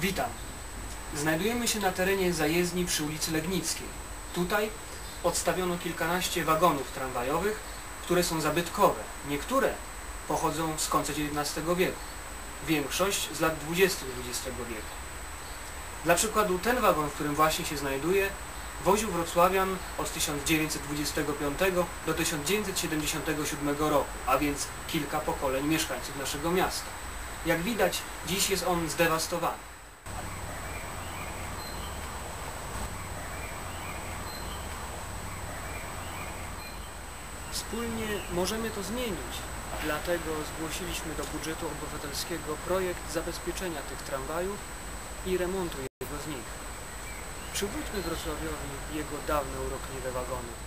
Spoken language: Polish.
Witam. Znajdujemy się na terenie zajezdni przy ulicy Legnickiej. Tutaj odstawiono kilkanaście wagonów tramwajowych, które są zabytkowe. Niektóre pochodzą z końca XIX wieku. Większość z lat 20. XX wieku. Dla przykładu ten wagon, w którym właśnie się znajduje, woził wrocławian od 1925 do 1977 roku, a więc kilka pokoleń mieszkańców naszego miasta. Jak widać, dziś jest on zdewastowany. Wspólnie możemy to zmienić, dlatego zgłosiliśmy do budżetu obywatelskiego projekt zabezpieczenia tych tramwajów i remontu jednego z nich. Przywróćmy Wrocławiowi jego dawne urokliwe wagony.